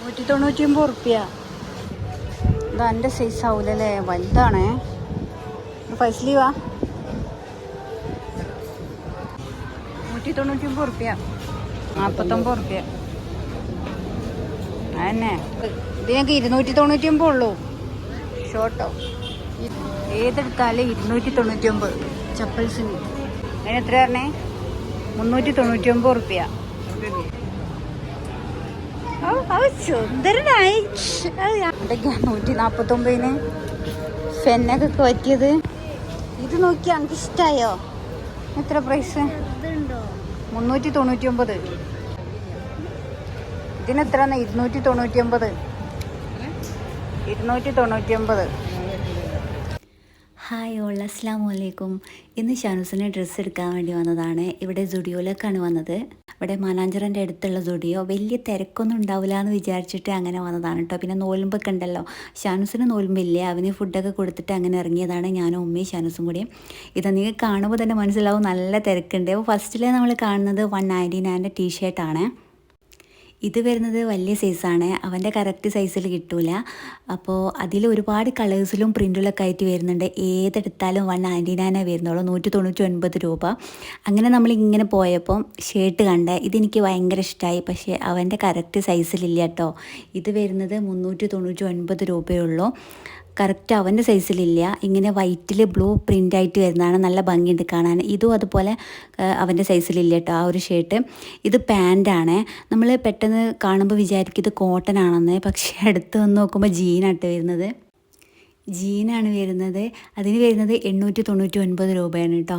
നൂറ്റി തൊണ്ണൂറ്റി ഒമ്പത് റുപ്യ ഇത് എന്റെ സൈസ് ആവൂലല്ലേ വലുതാണേ. പൈസ ലീവാ നൂറ്റി തൊണ്ണൂറ്റി ഒമ്പത് റുപ്യ നാൽപ്പത്തൊമ്പത് റുപ്യ അതന്നെ. ഇത് ഞങ്ങൾക്ക് ഇരുന്നൂറ്റി തൊണ്ണൂറ്റി ഒമ്പത് ഉള്ളൂ ഷോർട്ടോ ഏതെടുത്താലും ഇരുന്നൂറ്റി തൊണ്ണൂറ്റി ഒമ്പത് ചപ്പൽസിന് അതിന് എത്ര പറഞ്ഞേ? മുന്നൂറ്റി തൊണ്ണൂറ്റി ഒമ്പത് ഓ, സുന്ദരനായി. നൂറ്റി നാപ്പത്തൊമ്പതിന് ഫെന്നൊക്കെ പറ്റിയത് ഇത് നോക്കി എനിക്ക് ഇഷ്ടായോ? എത്ര പ്രൈസ് മുന്നൂറ്റി തൊണ്ണൂറ്റി ഒമ്പത് ഇതിനെത്ര ഇരുന്നൂറ്റി തൊണ്ണൂറ്റി ഒമ്പത് ഇരുന്നൂറ്റി തൊണ്ണൂറ്റി ഒമ്പത് ഹായ് ഓൾ അസ്സാം വലൈക്കും ഇന്ന് ഷാനൂസിന് ഡ്രസ്സ് എടുക്കാൻ വേണ്ടി വന്നതാണ്. ഇവിടെ സുഡിയോയിലേക്കാണ് വന്നത്. ഇവിടെ മാനാഞ്ചിറന്റെ അടുത്തുള്ള തൊടിയോ വലിയ തിരക്കൊന്നും ഉണ്ടാവില്ല എന്ന് വിചാരിച്ചിട്ട് അങ്ങനെ വന്നതാണ് കേട്ടോ പിന്നെ നോലുമ്പൊക്കെ ഉണ്ടല്ലോ. ഷാനുസിന് നോലുമ്പില്ല അവന് ഫുഡൊക്കെ കൊടുത്തിട്ട് അങ്ങനെ ഇറങ്ങിയതാണ് ഞാനും ഉമ്മയും ഷാനുസും കൂടി ഇത് നിങ്ങൾക്ക് കാണുമ്പോൾ തന്നെ മനസ്സിലാവും നല്ല തിരക്കുണ്ട്. ഫസ്റ്റിൽ നമ്മൾ കാണുന്നത് വൺ നയന്റി നയന്റെ ടീഷർട്ടാണ് ഇത് വരുന്നത് വലിയ സൈസാണ് അവന്റെ കറക്റ്റ് സൈസിൽ കിട്ടൂല. അപ്പോൾ അതിൽ ഒരുപാട് കളേഴ്സിലും പ്രിന്റിലൊക്കെ ആയിട്ട് വരുന്നുണ്ട്. ഏതെടുത്താലും വൺ നയന്റി നയനേ വരുന്നുള്ളൂ. നൂറ്റി തൊണ്ണൂറ്റി ഒൻപത് രൂപ. അങ്ങനെ നമ്മളിങ്ങനെ പോയപ്പം ഷർട്ട് കണ്ട ഇതെനിക്ക് ഭയങ്കര ഇഷ്ടമായി പക്ഷേ അവന്റെ കറക്റ്റ് സൈസിലില്ല കേട്ടോ ഇത് വരുന്നത് മുന്നൂറ്റി തൊണ്ണൂറ്റി ഒൻപത് രൂപയേ ഉള്ളൂ. കറക്റ്റ് അവന്റെ സൈസിലില്ല ഇങ്ങനെ വൈറ്റിൽ ബ്ലൂ പ്രിന്റ് ആയിട്ട് വരുന്നതാണ്. നല്ല ഭംഗിയുണ്ട് കാണാൻ. ഇതും അതുപോലെ അവന്റെ സൈസിലില്ല കേട്ടോ ആ ഒരു ഷർട്ട് ഇത് പാന്റാണ് നമ്മൾ പെട്ടെന്ന് കാണുമ്പോൾ വിചാരിക്കും ഇത് കോട്ടൺ ആണെന്ന്. പക്ഷേ അടുത്ത് വന്ന് നോക്കുമ്പോൾ ജീനായിട്ട് വരുന്നത്. ജീനാണ് വരുന്നത്. അതിന് വരുന്നത് എണ്ണൂറ്റി തൊണ്ണൂറ്റി ഒൻപത് രൂപയാണ് കേട്ടോ.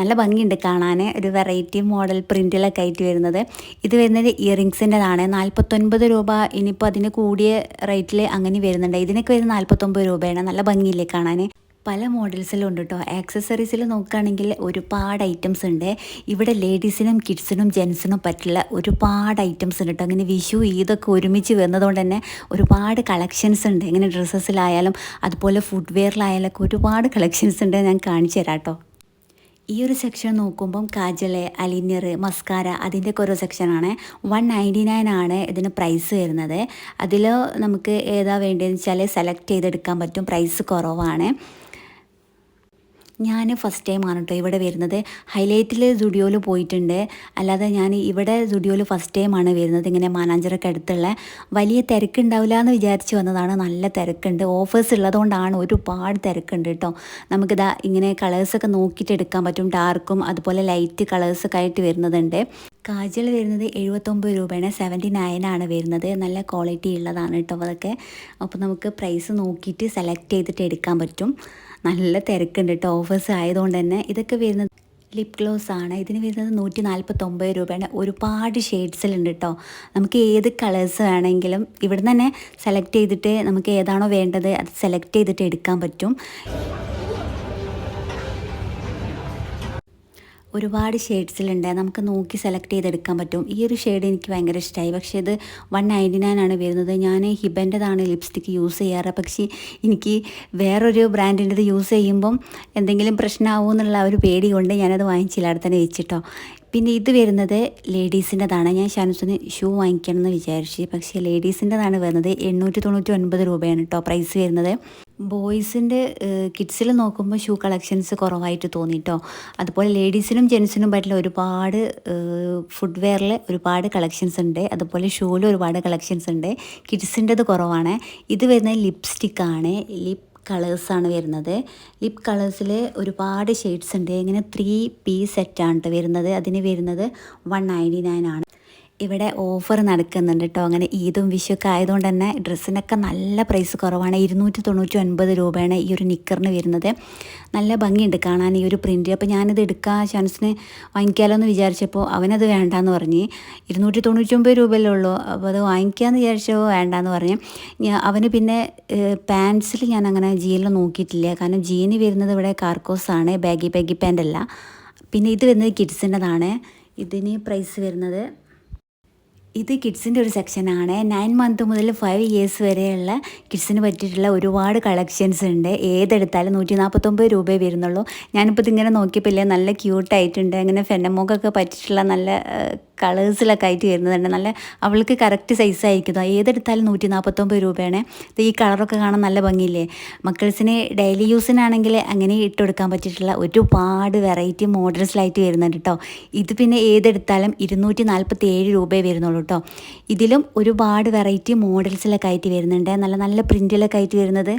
നല്ല ഭംഗിയുണ്ട് കാണാൻ ഒരു വെറൈറ്റി മോഡൽ പ്രിന്റിലൊക്കെ ആയിട്ട് വരുന്നത്. ഇത് വരുന്നത് ഇയറിങ്സിന്റെതാണ് നാൽപ്പത്തൊൻപത് രൂപ ഇനിയിപ്പോൾ അതിന് കൂടിയ റേറ്റിൽ അങ്ങനെ വരുന്നുണ്ട്. ഇതിനൊക്കെ വരുന്നത് നാൽപ്പത്തൊമ്പത് രൂപയാണ്. നല്ല ഭംഗിയില്ലേ കാണാൻ പല മോഡൽസിലും ഉണ്ട് കേട്ടോ ആക്സസറീസിൽ നോക്കുകയാണെങ്കിൽ ഒരുപാട് ഐറ്റംസ് ഉണ്ട്. ഇവിടെ ലേഡീസിനും കിഡ്സിനും ജെൻസിനും പറ്റുള്ള ഒരുപാട് ഐറ്റംസ് ഉണ്ട് കേട്ടോ അങ്ങനെ വിഷു ഈദൊക്കെ ഒരുമിച്ച് വരുന്നതുകൊണ്ട് തന്നെ ഒരുപാട് കളക്ഷൻസ് ഉണ്ട്. ഇങ്ങനെ ഡ്രസ്സസിലായാലും അതുപോലെ ഫുഡ്വെയറിലായാലൊക്കെ ഒരുപാട് കളക്ഷൻസ് ഉണ്ട് ഞാൻ കാണിച്ചു തരാം കേട്ടോ ഈ ഒരു സെക്ഷൻ നോക്കുമ്പം കാജൽ അലിനിയർ മസ്കാര അതിന്റെയൊക്കെ ഓരോ സെക്ഷനാണ് വൺ നയന്റി നയൻ ആണ് ഇതിന് പ്രൈസ് വരുന്നത്. അതിൽ നമുക്ക് ഏതാ വേണ്ടതെന്ന് വെച്ചാൽ സെലക്ട് ചെയ്തെടുക്കാൻ പറ്റും. പ്രൈസ് കുറവാണ്. ഞാൻ ഫസ്റ്റ് ടൈമാണ് കേട്ടോ ഇവിടെ വരുന്നത്. ഹൈലൈറ്റിൽ സ്റ്റുഡിയോയിൽ പോയിട്ടുണ്ട്. അല്ലാതെ ഞാൻ ഇവിടെ സ്റ്റുഡിയോയിൽ ഫസ്റ്റ് ടൈമാണ് വരുന്നത്. ഇങ്ങനെ മാനാഞ്ചറൊക്കെ അടുത്തുള്ള. വലിയ തിരക്കുണ്ടാവില്ല എന്ന് വിചാരിച്ച് വന്നതാണ്. നല്ല തിരക്കുണ്ട്. ഓഫേഴ്സ് ഉള്ളതുകൊണ്ടാണ് ഒരുപാട് തിരക്കുണ്ട് കേട്ടോ നമുക്കിതാ ഇങ്ങനെ കളേഴ്സൊക്കെ നോക്കിയിട്ട് എടുക്കാൻ പറ്റും. ഡാർക്കും അതുപോലെ ലൈറ്റ് കളേഴ്സൊക്കെ ആയിട്ട് വരുന്നതുണ്ട് കാജൽ വരുന്നത് എഴുപത്തൊമ്പത് രൂപയാണ്. സെവന്റി നയനാണ് വരുന്നത്. നല്ല ക്വാളിറ്റി ഉള്ളതാണ് കേട്ടോ അതൊക്കെ. അപ്പോൾ നമുക്ക് പ്രൈസ് നോക്കിയിട്ട് സെലക്ട് ചെയ്തിട്ട് എടുക്കാൻ പറ്റും. നല്ല തിരക്കുണ്ട് കേട്ടോ. ഓഫേഴ്സ് ആയതുകൊണ്ട് തന്നെ ഇതൊക്കെ വരുന്നത് ലിപ് ഗ്ലോസ് ആണ്. ഇതിന് വരുന്നത് നൂറ്റി നാൽപ്പത്തൊമ്പത് രൂപയാണ്. ഒരുപാട് ഷെയ്ഡ്സിലുണ്ട് കേട്ടോ. നമുക്ക് ഏത് കളേഴ്സ് വേണമെങ്കിലും ഇവിടെ തന്നെ സെലക്ട് ചെയ്തിട്ട് നമുക്ക് ഏതാണോ വേണ്ടത് അത് സെലക്ട് ചെയ്തിട്ട് എടുക്കാൻ പറ്റും. ഒരുപാട് ഷെയ്ഡ്സിലുണ്ട്. നമുക്ക് നോക്കി സെലക്ട് ചെയ്തെടുക്കാൻ പറ്റും. ഈ ഒരു ഷെയ്ഡ് എനിക്ക് ഭയങ്കര ഇഷ്ടമായി പക്ഷേ ഇത് വൺ നയന്റി നയൻ ആണ് വരുന്നത്. ഞാൻ ഹിബന്റെതാണ് ലിപ്സ്റ്റിക്ക് യൂസ് ചെയ്യാറ്. പക്ഷേ എനിക്ക് വേറൊരു ബ്രാൻഡിന്റെത് യൂസ് ചെയ്യുമ്പം എന്തെങ്കിലും പ്രശ്നമാവും എന്നുള്ള ഒരു പേടി കൊണ്ട് ഞാനത് വാങ്ങിച്ചില്ല. അവിടെ തന്നെ വെച്ചിട്ടോ. പിന്നെ ഇത് വരുന്നത് ലേഡീസിന്റെതാണ്. ഞാൻ ഷാനുസിന് ഷൂ വാങ്ങിക്കണം എന്ന് വിചാരിച്ചു. പക്ഷേ ലേഡീസിന്റെതാണ് വരുന്നത് എണ്ണൂറ്റി തൊണ്ണൂറ്റി ഒൻപത് രൂപയാണ് കേട്ടോ പ്രൈസ് വരുന്നത്. ബോയ്സിന്റെ കിഡ്സിൽ നോക്കുമ്പോൾ ഷൂ കളക്ഷൻസ് കുറവായിട്ട് തോന്നിയിട്ടോ അതുപോലെ ലേഡീസിനും ജെൻസിനും പറ്റുള്ള ഒരുപാട് ഫുഡ്വെയറിൽ ഒരുപാട് കളക്ഷൻസ് ഉണ്ട്. അതുപോലെ ഷൂവിൽ ഒരുപാട് കളക്ഷൻസ് ഉണ്ട്. കിഡ്സിന്റെത് കുറവാണ്. ഇത് വരുന്നത് ലിപ്സ്റ്റിക്കാണ്. ലിപ് കളേഴ്സാണ് വരുന്നത്. ലിപ് കളേഴ്സിൽ ഒരുപാട് ഷെയ്ഡ്സ് ഉണ്ട്. ഇങ്ങനെ ത്രീ പീസ് സെറ്റാണ് വരുന്നത്. അതിന് വരുന്നത് വൺ നയന്റി നയൻ ആണ്. ഇവിടെ ഓഫർ നടക്കുന്നുണ്ട് കേട്ടോ അങ്ങനെ ഈദും വിഷുവൊക്കെ ആയതുകൊണ്ട് തന്നെ ഡ്രസ്സിനൊക്കെ നല്ല പ്രൈസ് കുറവാണ്. ഇരുന്നൂറ്റി തൊണ്ണൂറ്റി ഒൻപത് രൂപയാണ് ഈ ഒരു നിക്കറിന് വരുന്നത്. നല്ല ഭംഗിയുണ്ട് കാണാൻ ഈ ഒരു പ്രിന്റ് അപ്പോൾ ഞാനിത് എടുക്കാൻ ചാൻസിന് വാങ്ങിക്കാമല്ലോ എന്ന് വിചാരിച്ചപ്പോൾ അവനത് വേണ്ടാന്ന് പറഞ്ഞ്. ഇരുന്നൂറ്റി തൊണ്ണൂറ്റി ഒമ്പത് രൂപയല്ലേ ഉള്ളൂ. അപ്പോൾ അത് വാങ്ങിക്കാമെന്ന് വിചാരിച്ചപ്പോൾ വേണ്ടാന്ന് പറഞ്ഞ്. അവന് പിന്നെ പാൻസിൽ ഞാൻ അങ്ങനെ ജീനിൽ നോക്കിയിട്ടില്ല. കാരണം ജീന് വരുന്നത് ഇവിടെ കാർക്കോസാണ് ബാഗി ബാഗി പാന്റ് അല്ല. പിന്നെ ഇത് വരുന്നത് കിഡ്സിന്റെതാണ് ഇതിന് പ്രൈസ് വരുന്നത് ഇത് കിഡ്സിന്റെ ഒരു സെക്ഷനാണ് നയൻ മന്ത് മുതൽ ഫൈവ് ഇയേഴ്സ് വരെയുള്ള കിഡ്സിന് പറ്റിയിട്ടുള്ള ഒരുപാട് കളക്ഷൻസ് ഉണ്ട്. ഏതെടുത്താലും നൂറ്റി നാൽപ്പത്തൊമ്പത് രൂപയെ വരുന്നുള്ളൂ. ഞാനിപ്പോൾ ഇതിങ്ങനെ നോക്കിയപ്പോൾ ഇല്ലേ നല്ല ക്യൂട്ടായിട്ടുണ്ട് അങ്ങനെ ഫെന്നമോക്കൊക്കെ പറ്റിയിട്ടുള്ള നല്ല കളേഴ്സിലൊക്കെ ആയിട്ട് വരുന്നതുണ്ട് നല്ല അവൾക്ക് കറക്റ്റ് സൈസ് ആയിരിക്കും ഏതെടുത്താലും നൂറ്റി നാൽപ്പത്തൊമ്പത് രൂപയാണ് ഈ കളറൊക്കെ കാണാൻ നല്ല ഭംഗിയില്ലേ? മക്കൾസിന് ഡെയിലി യൂസിനാണെങ്കിൽ അങ്ങനെ ഇട്ട് കൊടുക്കാൻ പറ്റിയിട്ടുള്ള ഒരുപാട് വെറൈറ്റി മോഡൽസിലായിട്ട് വരുന്നുണ്ട് കേട്ടോ ഇത് പിന്നെ ഏതെടുത്താലും ഇരുന്നൂറ്റി നാൽപ്പത്തി ഏഴ് രൂപയെ വരുന്നുള്ളൂ. കേട്ടോ. ഇതിലും ഒരുപാട് വെറൈറ്റി മോഡൽസിലൊക്കെ ആയിട്ട് വരുന്നുണ്ട്. നല്ല നല്ല പ്രിന്റിലൊക്കെ ആയിട്ട് വരുന്നത്.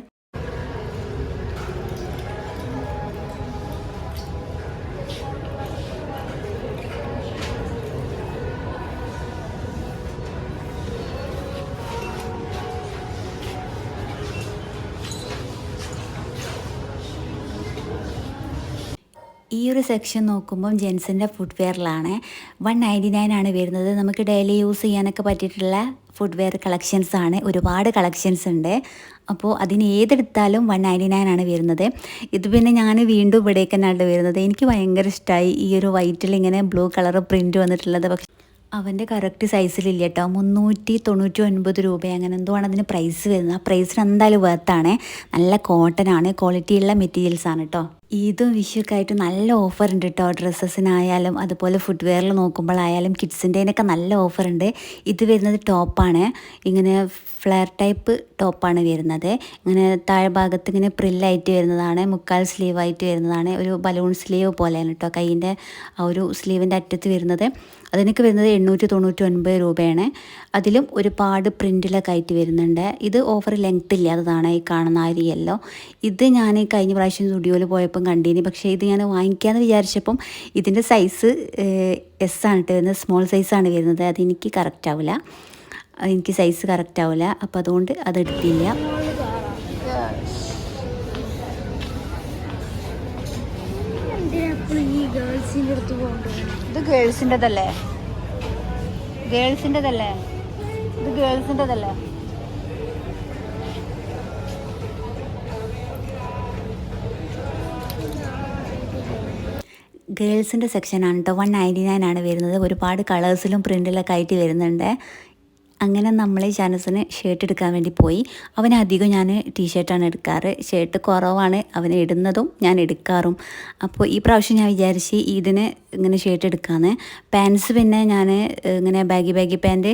ഈ ഒരു സെക്ഷൻ നോക്കുമ്പം ജെൻസിന്റെ ഫുഡ് വെയറിലാണ് വൺ നയന്റി നയൻ ആണ് വരുന്നത്. നമുക്ക് ഡെയിലി യൂസ് ചെയ്യാനൊക്കെ പറ്റിയിട്ടുള്ള ഫുഡ് വെയർ കളക്ഷൻസ് ആണ്. ഒരുപാട് കളക്ഷൻസ് ഉണ്ട്. അപ്പോൾ അതിന് ഏതെടുത്താലും വൺ നയന്റി നയൻ ആണ് വരുന്നത്. ഇത് പിന്നെ ഞാൻ വീണ്ടും ഇവിടേക്ക് തന്നെയാണ് വരുന്നത്. എനിക്ക് ഭയങ്കര ഇഷ്ടമായി ഈ ഒരു വൈറ്റിൽ ഇങ്ങനെ ബ്ലൂ കളർ പ്രിന്റ് വന്നിട്ടുള്ളത്. പക്ഷേ അവന്റെ കറക്റ്റ് സൈസിലില്ല കേട്ടോ മുന്നൂറ്റി തൊണ്ണൂറ്റി ഒൻപത് രൂപ അങ്ങനെ എന്തോ ആണ് അതിന് പ്രൈസ് വരുന്നത്. ആ പ്രൈസിന് എന്തായാലും വേർത്താണ് നല്ല കോട്ടൺ ആണ്. ക്വാളിറ്റിയുള്ള മെറ്റീരിയൽസ് ആണ് കേട്ടോ ഇതും വിഷുക്കായിട്ട് നല്ല ഓഫർ ഉണ്ട് കേട്ടോ ഡ്രസ്സസിനായാലും അതുപോലെ ഫുഡ് വെയറിൽ നോക്കുമ്പോഴായാലും കിഡ്സിന്റെനൊക്കെ നല്ല ഓഫർ ഉണ്ട് ഇത് വരുന്നത് ടോപ്പാണ്. ഇങ്ങനെ ഫ്ലെയർ ടൈപ്പ് ടോപ്പാണ് വരുന്നത്. ഇങ്ങനെ താഴ്ഭാഗത്ത് ഇങ്ങനെ പ്രില്ലായിട്ട് വരുന്നതാണ്. മുക്കാൽ സ്ലീവായിട്ട് വരുന്നതാണ്. ഒരു ബലൂൺ സ്ലീവ് പോലെയാണ് കേട്ടോ കൈയിന്റെ ആ ഒരു സ്ലീവിന്റെ അറ്റത്ത് വരുന്നത്. അതിനൊക്കെ വരുന്നത് എണ്ണൂറ്റി തൊണ്ണൂറ്റി ഒൻപത് രൂപയാണ്. അതിലും ഒരുപാട് പ്രിന്റിലൊക്കെ ആയിട്ട് വരുന്നുണ്ട്. ഇത് ഓഫർ ലെങ്ത് ഇല്ലാത്തതാണ് ഈ കാണുന്ന ആ ഒരു യെല്ലോ ഇത് ഞാൻ കഴിഞ്ഞ പ്രാവശ്യം സ്റ്റുഡിയോയിൽ പോയപ്പം കണ്ടീനി. പക്ഷേ ഇത് ഞാൻ വാങ്ങിക്കാമെന്ന് വിചാരിച്ചപ്പം ഇതിന്റെ സൈസ് എസ് ആണ് കേട്ടോ വരുന്നത്. സ്മോൾ സൈസാണ് വരുന്നത്. അതെനിക്ക് കറക്റ്റ് ആവില്ല എനിക്ക് സൈസ് കറക്റ്റ് ആവില്ല അപ്പോൾ അതുകൊണ്ട് അതെടുത്തില്ല ഇത് ഗേൾസിന്റെതല്ലേ? ഗേൾസിന്റെതല്ലേ? ഇത് ഗേൾസിന്റെതല്ലേ? ഗേൾസിന്റെ സെക്ഷനാണ് കേട്ടോ വൺ നയന്റി നയൻ ആണ് വരുന്നത്. ഒരുപാട് കളേഴ്സിലും പ്രിന്റിലൊക്കെ ആയിട്ട് വരുന്നുണ്ട്. അങ്ങനെ നമ്മൾ ഷാനസിന് ഷർട്ട് എടുക്കാൻ വേണ്ടി പോയി. അവനധികം അധികം ഞാൻ ടീഷർട്ടാണ് എടുക്കാറ്. ഷർട്ട് കുറവാണ് അവൻ ഇടുന്നതും ഞാൻ എടുക്കാറും. അപ്പോൾ ഈ പ്രാവശ്യം ഞാൻ വിചാരിച്ച് ഈദിന് ഇങ്ങനെ ഷർട്ട് എടുക്കാമെന്ന് പാൻസ് പിന്നെ ഞാൻ ഇങ്ങനെ ബാഗി ബാഗി പാന്റ്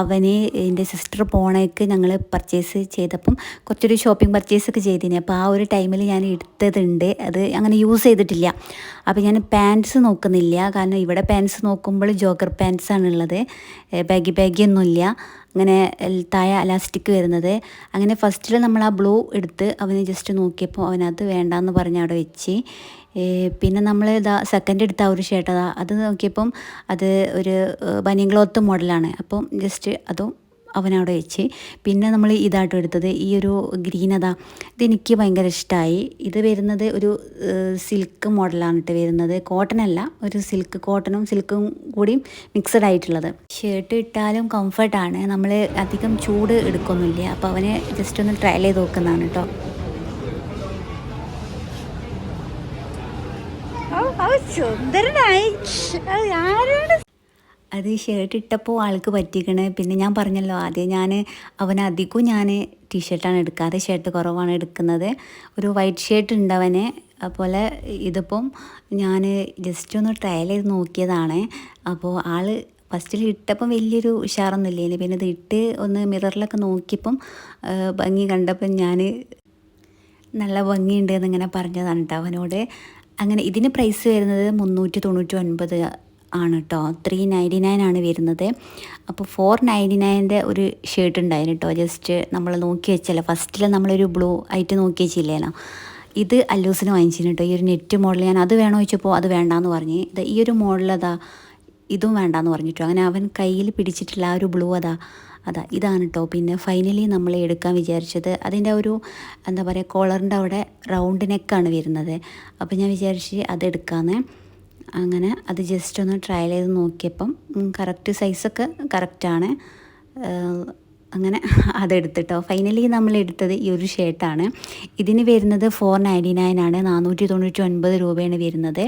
അവന് എന്റെ സിസ്റ്റർ പോണേക്ക് ഞങ്ങൾ പർച്ചേസ് ചെയ്തപ്പം കുറച്ചൊരു ഷോപ്പിംഗ് പർച്ചേസ് ഒക്കെ ചെയ്തിന്. അപ്പോൾ ആ ഒരു ടൈമിൽ ഞാൻ എടുത്തതുണ്ട്. അത് അങ്ങനെ യൂസ് ചെയ്തിട്ടില്ല. അപ്പോൾ ഞാൻ പാൻസ് നോക്കുന്നില്ല. കാരണം ഇവിടെ പാൻസ് നോക്കുമ്പോൾ പാന്റ്സ് ആണുള്ളത്. ബാഗി ബാഗി ഒന്നുമില്ല. അങ്ങനെ താഴെ അലാസ്റ്റിക് വരുന്നത്. അങ്ങനെ ഫസ്റ്റിൽ നമ്മൾ ആ ബ്ലൂ എടുത്ത് അവന് ജസ്റ്റ് നോക്കിയപ്പോൾ അവനത് വേണ്ടാന്ന് പറഞ്ഞ് അവിടെ വെച്ച്. പിന്നെ നമ്മൾ ഇതാ സെക്കൻഡ് എടുത്ത ഒരു ഷർട്ട് അത് നോക്കിയപ്പം അത് ഒരു ബനിയൻ ക്ലോത്ത് മോഡലാണ്. അപ്പം ജസ്റ്റ് അതും അവനവിടെ വെച്ച്. പിന്നെ നമ്മൾ ഇതായിട്ട് എടുത്തത്. ഈ ഒരു ഗ്രീൻ അതാ. ഇതെനിക്ക് ഭയങ്കര ഇഷ്ടമായി ഇത് വരുന്നത് ഒരു സിൽക്ക് മോഡലാണ് ഇട്ട് വരുന്നത്. കോട്ടൺ അല്ല ഒരു സിൽക്ക് കോട്ടണും സിൽക്കും കൂടിയും മിക്സഡ് ആയിട്ടുള്ളത്. ഷർട്ട് ഇട്ടാലും കംഫർട്ടാണ് നമ്മൾ അധികം ചൂട് എടുക്കൊന്നുമില്ല അപ്പോൾ അവനെ ജസ്റ്റ് ഒന്ന് ട്രയൽ ചെയ്ത് നോക്കുന്നതാണ് കേട്ടോ സുന്ദരനായി. ആരാണ് അത് ഷർട്ട് ഇട്ടപ്പോൾ ആൾക്ക് പറ്റിക്കണ്. പിന്നെ ഞാൻ പറഞ്ഞല്ലോ ആദ്യം ഞാൻ അവനധികവും ഞാൻ ടീഷർട്ടാണ് എടുക്കാറ്. ഷർട്ട് കുറവാണ് എടുക്കുന്നത്. ഒരു വൈറ്റ് ഷർട്ട് ഉണ്ട് അവന്. അതുപോലെ ഇതിപ്പം ഞാൻ ജസ്റ്റ് ഒന്ന് ട്രയൽ ചെയ്ത് നോക്കിയതാണ്. അപ്പോൾ ആൾ ഫസ്റ്റിൽ ഇട്ടപ്പം വലിയൊരു ഉഷാറൊന്നും ഇല്ലേന്. പിന്നെ ഇത് ഇട്ട് ഒന്ന് മിററിലൊക്കെ നോക്കിയപ്പം ഭംഗി കണ്ടപ്പം ഞാൻ നല്ല ഭംഗിയുണ്ട് എന്നിങ്ങനെ പറഞ്ഞതാണ് കേട്ടോ അവനോട്. അങ്ങനെ ഇതിന് പ്രൈസ് വരുന്നത് മുന്നൂറ്റി തൊണ്ണൂറ്റി ഒൻപത് ആണ് കേട്ടോ ത്രീ നയന്റി നയൻ ആണ് വരുന്നത്. അപ്പോൾ ഫോർ നയന്റി നയന്റെ ഒരു ഷർട്ട് ഉണ്ടായിരുന്നു കേട്ടോ ജസ്റ്റ് നമ്മൾ നോക്കി വെച്ചല്ലോ. ഫസ്റ്റിൽ നമ്മളൊരു ബ്ലൂ ആയിട്ട് നോക്കി വെച്ചില്ലേനോ? ഇത് അല്ലൂസിന് വാങ്ങിച്ചിരുന്നു കേട്ടോ ഈ ഒരു നെറ്റ് മോഡൽ ഞാൻ അത് വേണോ ചോദിച്ചപ്പോൾ അത് വേണ്ടാന്ന് പറഞ്ഞ്. ഇത് ഈ ഒരു മോഡൽ അതാ ഇതും വേണ്ടാന്ന് പറഞ്ഞിട്ടോ അങ്ങനെ അവൻ കയ്യിൽ പിടിച്ചിട്ടുള്ള ആ ഒരു ബ്ലൂ അതാ അതാ ഇതാണ് കേട്ടോ പിന്നെ ഫൈനലി നമ്മൾ എടുക്കാൻ വിചാരിച്ചത് അതിന്റെ ഒരു എന്താ പറയുക കോളറിന്റെ അവിടെ റൗണ്ട് നെക്കാണ് വരുന്നത്. അപ്പോൾ ഞാൻ വിചാരിച്ച് അതെടുക്കാമെന്ന് അങ്ങനെ അത് ജസ്റ്റ് ഒന്ന് ട്രയൽ ചെയ്ത് നോക്കിയപ്പം കറക്റ്റ് സൈസൊക്കെ കറക്റ്റാണ് അങ്ങനെ അതെടുത്തിട്ടോ. ഫൈനലി നമ്മൾ എടുത്തത് ഈ ഒരു ഷർട്ടാണ് ഇതിന് വരുന്നത് ഫോർ നയന്റി നയൻ ആണ്. നാനൂറ്റി തൊണ്ണൂറ്റി ഒൻപത് രൂപയാണ് വരുന്നത്.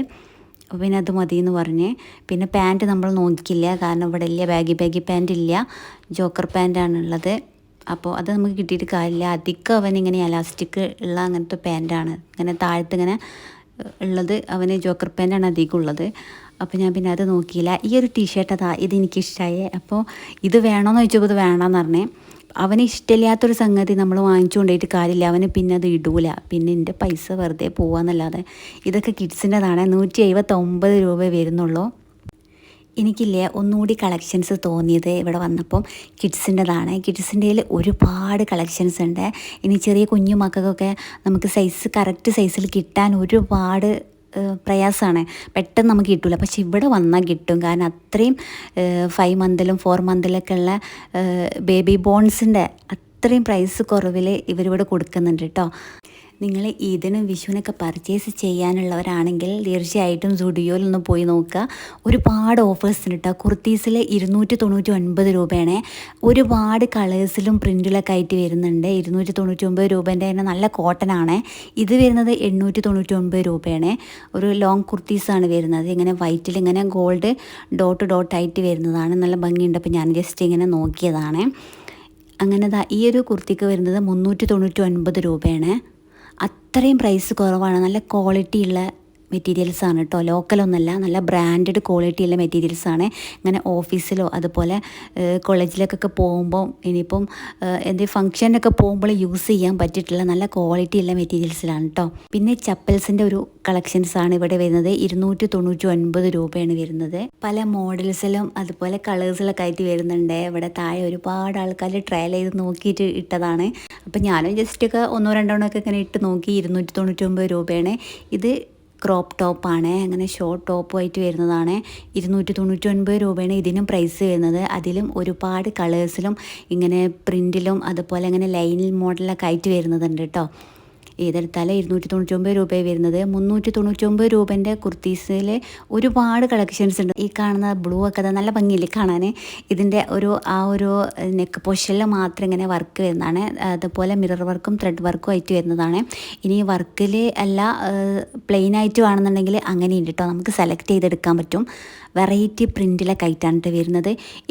അപ്പോൾ പിന്നെ അത് മതി എന്ന് പറഞ്ഞ്. പിന്നെ പാന്റ് നമ്മൾ നോക്കിയില്ല. കാരണം ഇവിടെ ഇല്ല ബാഗി ബാഗി പാന്റ് ഇല്ല. ജോക്കർ പാന്റാണുള്ളത് അപ്പോൾ അത് നമുക്ക് കിട്ടിയിട്ട് കാര്യമില്ല. അധികം അവൻ ഇങ്ങനെ അലാസ്റ്റിക് ഉള്ള അങ്ങനത്തെ പാന്റാണ് ഇങ്ങനെ താഴത്ത് ഇങ്ങനെ ഉള്ളത്. അവന് ജോക്കർ പാന്റാണ് അധികം ഉള്ളത്. അപ്പോൾ ഞാൻ പിന്നെ അത് നോക്കിയില്ല. ഈ ഒരു ടീഷർട്ട് അതാ ഇത് എനിക്കിഷ്ടമായി അപ്പോൾ ഇത് വേണമെന്ന് ചോദിച്ചപ്പോൾ ഇത് വേണമെന്ന് പറഞ്ഞേ. അവന് ഇഷ്ടമില്ലാത്തൊരു സംഗതി നമ്മൾ വാങ്ങിച്ചു കൊണ്ടുപോയിട്ട് കാര്യമില്ല. അവന് പിന്നെ അത് ഇടൂല. പിന്നെ എന്റെ പൈസ വെറുതെ പോവാന്നല്ലാതെ. ഇതൊക്കെ കിഡ്സിന്റെതാണ്. നൂറ്റി എഴുപത്തൊമ്പത് രൂപ വരുന്നുള്ളൂ. എനിക്കില്ലേ ഒന്നുകൂടി കളക്ഷൻസ് തോന്നിയത് ഇവിടെ വന്നപ്പം കിഡ്സിന്റെതാണ് കിഡ്സിന്റെ ഒരുപാട് കളക്ഷൻസ് ഉണ്ട്. ഇനി ചെറിയ കുഞ്ഞു മക്കൾക്കൊക്കെ നമുക്ക് സൈസ് കറക്റ്റ് സൈസിൽ കിട്ടാൻ ഒരുപാട് പ്രയാസമാണ് പെട്ടെന്ന് നമുക്ക് കിട്ടില്ല പക്ഷെ ഇവിടെ വന്നാൽ കിട്ടും. കാരണം അത്രയും ഫൈവ് മന്തിലും ഫോർ മന്തിലൊക്കെ ഉള്ള ബേബി ബോൺസിന്റെ അത്രയും പ്രൈസ് കുറവിൽ ഇവരിവിടെ കൊടുക്കുന്നുണ്ട് കേട്ടോ നിങ്ങൾ ഈദിനും വിഷുവിനൊക്കെ പർച്ചേസ് ചെയ്യാനുള്ളവരാണെങ്കിൽ തീർച്ചയായിട്ടും സുഡിയോയിൽ ഒന്ന് പോയി നോക്കുക. ഒരുപാട് ഓഫേഴ്സ് ഉണ്ട് കേട്ടോ കുർത്തീസിൽ ഇരുന്നൂറ്റി തൊണ്ണൂറ്റി ഒൻപത് രൂപയാണ് ഒരുപാട് കളേഴ്സിലും പ്രിന്റിലൊക്കെ ആയിട്ട് വരുന്നുണ്ട്. ഇരുന്നൂറ്റി തൊണ്ണൂറ്റി ഒമ്പത് രൂപേന്റെ തന്നെ നല്ല കോട്ടൺ ആണ്. ഇത് വരുന്നത് എണ്ണൂറ്റി തൊണ്ണൂറ്റി ഒൻപത് രൂപയാണ്. ഒരു ലോങ് കുർത്തീസാണ് വരുന്നത്. ഇങ്ങനെ വൈറ്റിൽ ഇങ്ങനെ ഗോൾഡ് ഡോട്ട് ഡോട്ടായിട്ട് വരുന്നതാണ്. നല്ല ഭംഗിയുണ്ട്. അപ്പോൾ ഞാൻ ജസ്റ്റ് ഇങ്ങനെ നോക്കിയതാണ്. അങ്ങനെ ഈ ഒരു കുർത്തിക്ക് വരുന്നത് മുന്നൂറ്റി തൊണ്ണൂറ്റി ഒൻപത് രൂപയാണ്. അത്രയും പ്രൈസ് കുറവാണ്. നല്ല ക്വാളിറ്റി ഉള്ള മെറ്റീരിയൽസ് ആണ് കേട്ടോ ലോക്കലൊന്നല്ല നല്ല ബ്രാൻഡഡ് ക്വാളിറ്റി ഉള്ള മെറ്റീരിയൽസ് ആണ്. ഇങ്ങനെ ഓഫീസിലോ അതുപോലെ കോളേജിലേക്കൊക്കെ പോകുമ്പോൾ ഇനിയിപ്പം എന്ത് ഫംഗ്ഷനൊക്കെ പോകുമ്പോൾ യൂസ് ചെയ്യാൻ പറ്റിയിട്ടുള്ള നല്ല ക്വാളിറ്റി ഉള്ള മെറ്റീരിയൽസിലാണ് കേട്ടോ പിന്നെ ചപ്പൽസിന്റെ ഒരു കളക്ഷൻസ് ആണ് ഇവിടെ വരുന്നത്. ഇരുന്നൂറ്റി തൊണ്ണൂറ്റി ഒൻപത് രൂപയാണ് വരുന്നത്. പല മോഡൽസിലും അതുപോലെ കളേഴ്സിലൊക്കെ ആയിട്ട് വരുന്നുണ്ട്. ഇവിടെ താഴെ ഒരുപാട് ആൾക്കാർ ട്രയൽ ചെയ്ത് നോക്കിയിട്ട് ഇട്ടതാണ്. അപ്പം ഞാനും ജസ്റ്റ് ഒക്കെ ഒന്നോ രണ്ടോ ഒക്കെ ഇങ്ങനെ ഇട്ട് നോക്കി. ഇരുന്നൂറ്റി തൊണ്ണൂറ്റി ഒമ്പത് രൂപയാണ്. ഇത് ക്രോപ്പ് ടോപ്പാണ് അങ്ങനെ ഷോർട്ട് ടോപ്പുമായിട്ട് വരുന്നതാണ്. ഇരുന്നൂറ്റി തൊണ്ണൂറ്റി ഒൻപത് രൂപയാണ് ഇതിനും പ്രൈസ് വരുന്നത്. അതിലും ഒരുപാട് കളേഴ്സിലും ഇങ്ങനെ പ്രിന്റിലും അതുപോലെ അങ്ങനെ ലൈനിൽ മോഡലൊക്കെ ആയിട്ട് വരുന്നതുണ്ട് കേട്ടോ ഏതെടുത്താലും ഇരുന്നൂറ്റി തൊണ്ണൂറ്റി ഒമ്പത് രൂപയാണ് വരുന്നത്. മുന്നൂറ്റി തൊണ്ണൂറ്റി ഒമ്പത് രൂപേന്റെ കുർത്തീസിൽ ഒരുപാട് കളക്ഷൻസ് ഉണ്ട്. ഈ കാണുന്ന ബ്ലൂ ഒക്കെ നല്ല ഭംഗിയില്ലേ കാണാൻ ഇതിന്റെ ഒരു ആ ഒരു നെക്ക് പൊഷനിൽ മാത്രം ഇങ്ങനെ വർക്ക് വരുന്നതാണ്. അതുപോലെ മിറർ വർക്കും ത്രെഡ് വർക്കും ആയിട്ട് വരുന്നതാണ്. ഇനി വർക്കിൽ അല്ല പ്ലെയിൻ ആയിട്ട് വേണമെന്നുണ്ടെങ്കിൽ അങ്ങനെയുണ്ട് കേട്ടോ നമുക്ക് സെലക്ട് ചെയ്തെടുക്കാൻ പറ്റും. വെറൈറ്റി പ്രിന്റിലൊക്കെ ആയിട്ടാണ് വരുന്നത്.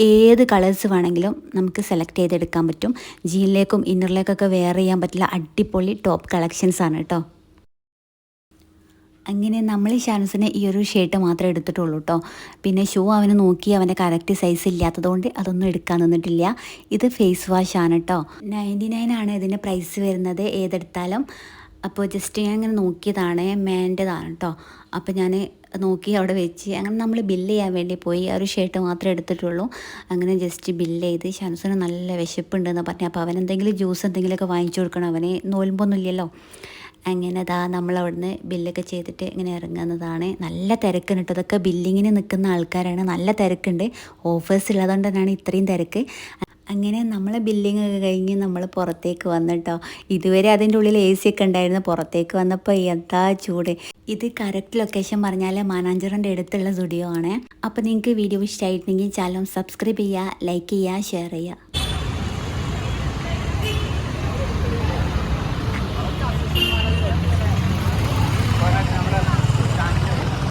ഏത് കളേഴ്സ് വേണമെങ്കിലും നമുക്ക് സെലക്ട് ചെയ്തെടുക്കാൻ പറ്റും. ജീനിലേക്കും ഇന്നറിലേക്കൊക്കെ വെയർ ചെയ്യാൻ പറ്റില്ല. അടിപൊളി ടോപ്പ് കളക്ഷൻസ് ആണ് കേട്ടോ അങ്ങനെ നമ്മൾ ഷാനുസിന് ഈ ഒരു ഷർട്ട് മാത്രമേ എടുത്തിട്ടുള്ളൂ കേട്ടോ പിന്നെ ഷൂ അവന് നോക്കി അവന്റെ കറക്റ്റ് സൈസ് ഇല്ലാത്തതുകൊണ്ട് അതൊന്നും എടുക്കാൻ നിന്നിട്ടില്ല. ഇത് ഫേസ് വാഷ് ആണ് കേട്ടോ നയന്റി നയൻ ആണ് ഇതിന്റെ പ്രൈസ് വരുന്നത്. ഏതെടുത്താലും അപ്പോൾ ജസ്റ്റ് ഞാൻ ഇങ്ങനെ നോക്കിയതാണ് മേന്റെതാണ് കേട്ടോ അപ്പോൾ ഞാൻ നോക്കി അവിടെ വെച്ച് അങ്ങനെ നമ്മൾ ബില്ല് ചെയ്യാൻ വേണ്ടി പോയി. ആ ഒരു ഷർട്ട് മാത്രമേ എടുത്തിട്ടുള്ളൂ. അങ്ങനെ ജസ്റ്റ് ബില്ല് ചെയ്ത് ഷാൻസിന് നല്ല വിശപ്പുണ്ടെന്ന് പറഞ്ഞു. അപ്പോൾ അവൻ എന്തെങ്കിലും ജ്യൂസ് എന്തെങ്കിലുമൊക്കെ വാങ്ങിച്ചു കൊടുക്കണം. അവന് നോൽമ്പൊന്നുമില്ലല്ലോ. അങ്ങനെ അതാ നമ്മൾ അവിടുന്ന് ബില്ലൊക്കെ ചെയ്തിട്ട് ഇങ്ങനെ ഇറങ്ങുന്നതാണ്. നല്ല തിരക്കുണ്ട് കേട്ടോ അതൊക്കെ ബില്ലിങ്ങിന് നിൽക്കുന്ന ആൾക്കാരാണ്. നല്ല തിരക്കുണ്ട്. ഓഫേഴ്സ് ഉള്ളതുകൊണ്ട് തന്നെയാണ് ഇത്രയും തിരക്ക്. അങ്ങനെ നമ്മൾ ബില്ലിംഗ് ഒക്കെ കഴിഞ്ഞ് നമ്മൾ പുറത്തേക്ക് വന്നിട്ടോ. ഇതുവരെ അതിന്റെ ഉള്ളിൽ എ സി ഒക്കെ ഉണ്ടായിരുന്നു. പുറത്തേക്ക് വന്നപ്പോൾ എന്താ ചൂട്. ഇത് കറക്റ്റ് ലൊക്കേഷൻ പറഞ്ഞാൽ മാനാഞ്ചറിന്റെ അടുത്തുള്ള സ്റ്റുഡിയോ ആണ്. അപ്പോൾ നിങ്ങൾക്ക് വീഡിയോ ഇഷ്ടമായിട്ടുണ്ടെങ്കിൽ ചാനൽ സബ്സ്ക്രൈബ് ചെയ്യുക ലൈക്ക് ചെയ്യുക ഷെയർ ചെയ്യുക.